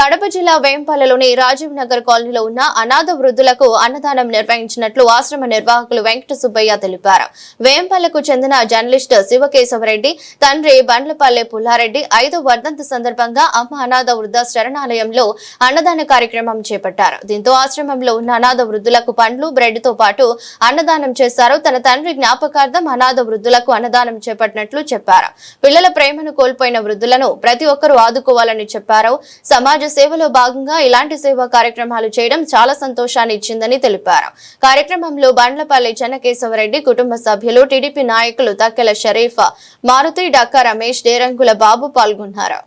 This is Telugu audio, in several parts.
కడప జిల్లా వేంపల్లెలోని రాజీవ్ నగర్ కాలనీలో ఉన్న అనాథ వృద్ధులకు అన్నదానం నిర్వహించినట్లు ఆశ్రమ నిర్వాహకులు వెంకట సుబ్బయ్య తెలిపారు. వేంపల్లెకు చెందిన జర్నలిస్ట్ శివకేశవరెడ్డి తండ్రి బండ్లపల్లె పుల్లారెడ్డి ఐదో వర్ధంతి సందర్భంగా అమ్మ అనాథ వృద్ధ శరణాలయంలో అన్నదాన కార్యక్రమం చేపట్టారు. దీంతో ఆశ్రమంలో ఉన్న అనాథ వృద్ధులకు పండ్లు బ్రెడ్తో పాటు అన్నదానం చేశారు. తన తండ్రి జ్ఞాపకార్థం అనాథ వృద్ధులకు అన్నదానం చేపట్టినట్లు చెప్పారు. పిల్లల ప్రేమను కోల్పోయిన వృద్ధులను ప్రతి ఒక్కరూ ఆదుకోవాలని చెప్పారు. సమాజ సేవలో భాగంగా ఇలాంటి సేవా కార్యక్రమాలు చేయడం చాలా సంతోషాన్ని ఇచ్చిందని తెలిపారు. కార్యక్రమంలో బండ్లపల్లి చెన్నకేశవరెడ్డి కుటుంబ సభ్యులు టీడీపీ నాయకులు తక్కెల షరీఫ్ మారుతి డక్కా రమేష్ దేరంగుల బాబు పాల్గొన్నారు.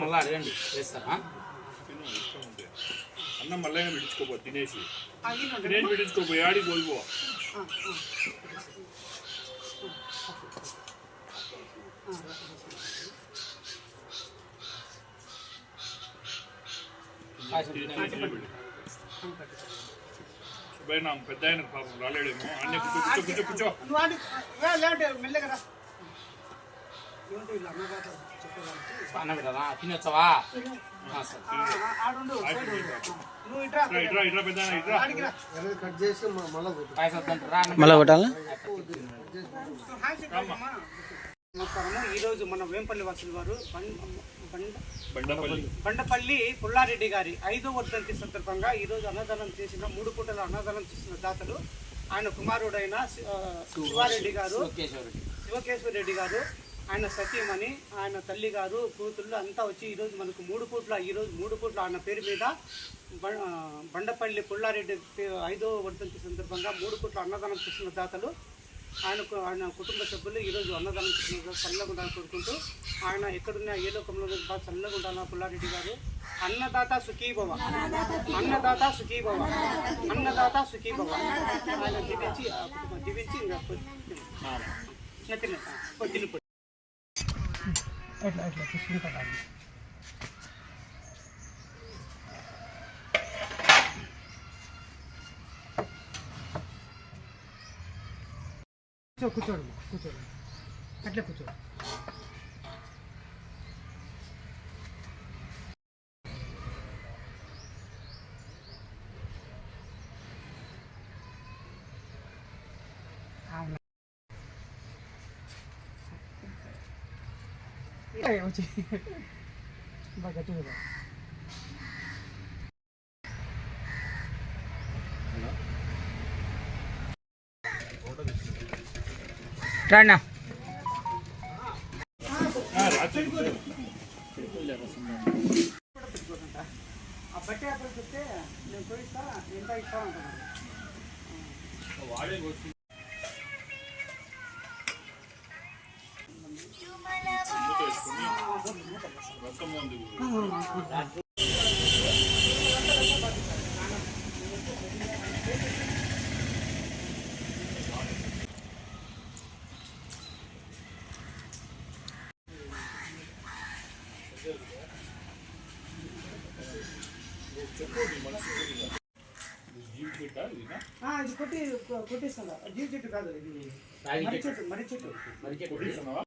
మళ్ళీ అడగండి. ఉంటే అన్నం మళ్ళీ పెట్టించుకోపో తినేసి తినేసి పెట్టించుకోపో ఆడికి పోయిపో సుబ్బయ్య నా పెద్ద ఆయన పాపం రాలేడేమో అన్నీ కూర్చో కూర్చో కూర్చో కూర్చో అన్న పెట్టాలా తినొచ్చావా? మళ్ళీ కొట్టాలా? నమస్కారము. ఈరోజు మన వేంపల్లి వాసులు వారు బండ బండ బండపల్లి. బండపల్లి పుల్లారెడ్డి గారి ఐదో వర్ధంతి సందర్భంగా ఈరోజు అన్నదానం చేసిన మూడు పూటల అన్నదానం చేసిన దాతలు ఆయన కుమారుడైన శివారెడ్డి. గారు శివకేశ్వర రెడ్డి గారు ఆయన సతీమణి ఆయన తల్లి గారు కూతుళ్ళు అంతా వచ్చి ఈరోజు మనకు మూడు పూట్ల ఈరోజు మూడు పూట్ల ఆయన పేరు మీద బండపల్లి పుల్లారెడ్డి ఐదో వర్ధంతి సందర్భంగా మూడు పూట్ల అన్నదానం చేసిన దాతలు. ఆయనకు ఆయన కుటుంబ సభ్యులు ఈరోజు అన్నదానం చేసిన చల్లగా ఉండాలని కోరుకుంటూ ఆయన ఎక్కడున్నా ఏ లోకంలో బాగా చల్లగా ఉండాలని పుల్లారెడ్డి గారు? అన్నదాత సుఖీభవ. అన్నదాత సుఖీభవ. అన్నదాత సుఖీభవ. ఆయన దీవించి దీవించి ఇంకా తిన్న పొద్దున ఎట్లా ఎట్లా తీసుకుంటారా కూర్చోడు కూర్చోడు. అట్లే కూర్చోడు. వచ్చి బాగా గట్టిగా రానా ఆ బట్టే అప్పుడు చెప్తే నేను పోయిస్తా ఎంత ఇస్తా అంటున్నాను ఉంది జీవి పెట్టా ఇదినా ఆ, ఇది కొట్టి కొట్టిస్తాను జీవి చెట్టు కాదు ఇది మర్రి చెట్టు. చెట్టు. మర్రి చెట్టు. కొట్టిస్తున్నావా